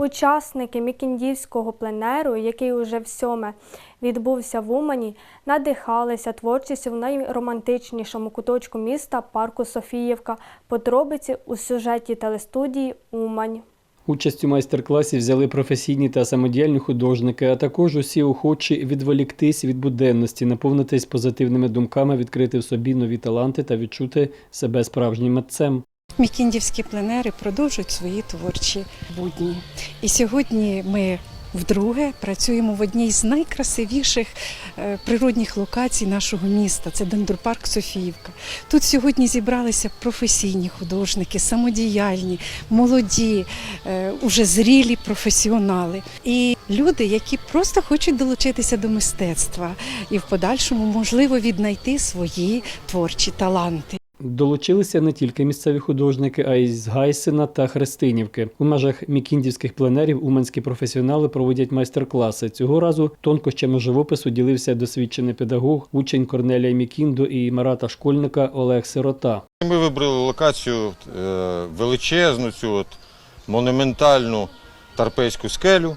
Учасники Мікіндівського пленеру, який уже всьоме відбувся в Умані, надихалися творчістю в найромантичнішому куточку міста парку Софіївка. Подробиці у сюжеті телестудії Умань. Участь у майстер-класі взяли професійні та самодіяльні художники, а також усі охочі відволіктись від буденності, наповнитись позитивними думками, відкрити в собі нові таланти та відчути себе справжнім митцем. Мікіндівські пленери продовжують свої творчі будні. І сьогодні ми вдруге працюємо в одній з найкрасивіших е, природних локацій нашого міста. Це Дендропарк Софіївка. Тут сьогодні зібралися професійні художники, самодіяльні, молоді, е, уже зрілі професіонали. І люди, які просто хочуть долучитися до мистецтва і в подальшому можливо віднайти свої творчі таланти. Долучилися не тільки місцеві художники, а й з Гайсина та Христинівки. У межах мікіндівських пленерів уманські професіонали проводять майстер-класи. Цього разу тонкощами живопису ділився досвідчений педагог, учень Корнелія Мікіндо і Марата Школьника Олег Сирота. Ми вибрали локацію е, величезну, цю от монументальну тарпейську скелю,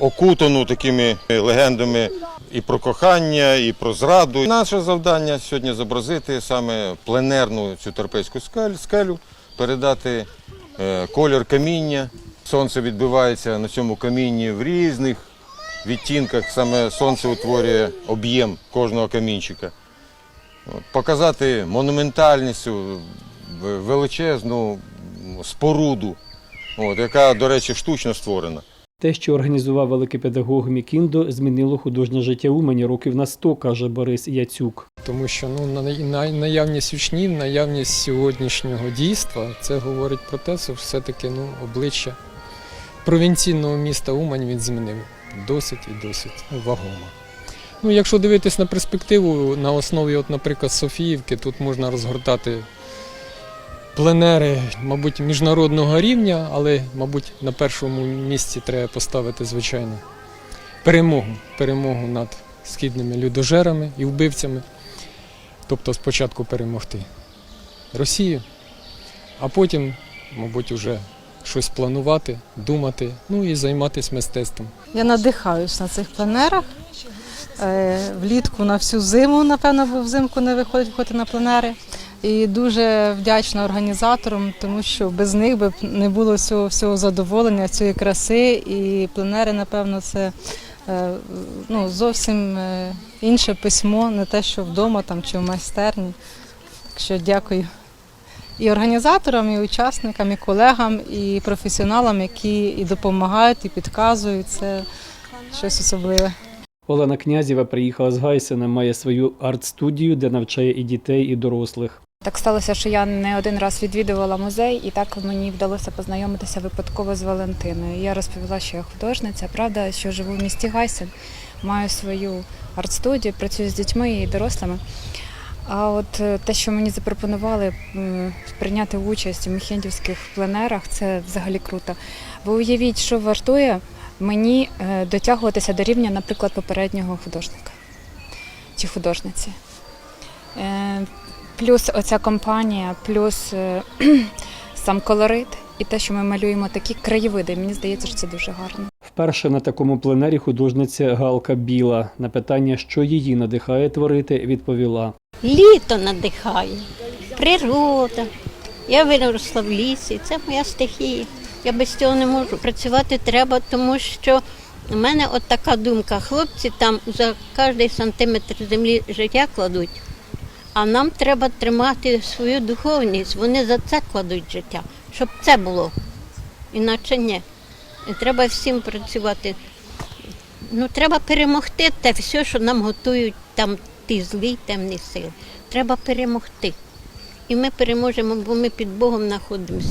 окутану такими легендами і про кохання, і про зраду. Наше завдання сьогодні зобразити саме пленерну цю тарпейську скелю, передати е, колір каміння. Сонце відбивається на цьому камінні в різних відтінках. Саме сонце утворює об'єм кожного камінчика. Показати монументальність, величезну споруду, от, яка, до речі, штучно створена. Те, що організував великий педагог Мікіндо, змінило художнє життя Умані років на 100, каже Борис Яцюк. Тому що ну, на- на- наявність учнів, наявність сьогоднішнього дійства, це говорить про те, що все-таки ну, обличчя провінційного міста Умань він змінив досить і досить ну, вагомо. Ну, якщо дивитись на перспективу, на основі, от, наприклад, Софіївки, тут можна розгортати пленери, мабуть, міжнародного рівня, але, мабуть, на першому місці треба поставити, звичайно, перемогу, перемогу над східними людожерами і вбивцями. Тобто спочатку перемогти Росію, а потім, мабуть, уже щось планувати, думати, ну і займатися мистецтвом. Я надихаюсь на цих пленерах. Е, Влітку на всю зиму, напевно, взимку не виходить на пленери. І дуже вдячна організаторам, тому що без них би не було цього всього задоволення, цієї краси. І пленери, напевно, це е, ну, зовсім е, інше письмо, не те, що вдома там, чи в майстерні. Так що дякую і організаторам, і учасникам, і колегам, і професіоналам, які і допомагають, і підказують. Це щось особливе. Олена Князєва приїхала з Гайсина, має свою арт-студію, де навчає і дітей, і дорослих. Так сталося, що я не один раз відвідувала музей, і так мені вдалося познайомитися випадково з Валентиною. Я розповіла, що я художниця. Правда, що живу в місті Гайсен, маю свою арт-студію, працюю з дітьми і дорослими. А от е, те, що мені запропонували прийняти участь у міхендівських пленерах, це взагалі круто. Ви уявіть, що вартує мені е, дотягуватися до рівня, наприклад, попереднього художника чи художниці. Е, Плюс оця компанія, плюс е, сам колорит і те, що ми малюємо такі краєвиди. Мені здається, що це дуже гарно. Вперше на такому пленері художниця Галка Біла на питання, що її надихає творити, відповіла. Літо надихає, природа. Я виросла в лісі, це моя стихія. Я без цього не можу. Працювати треба, тому що у мене от така думка. Хлопці там за кожний сантиметр землі життя кладуть, а нам треба тримати свою духовність. Вони за це кладуть життя, щоб це було. Іначе ні. І треба всім працювати. Ну, треба перемогти те все, що нам готують там ті злі темні сили. Треба перемогти. І ми переможемо, бо ми під Богом знаходимося.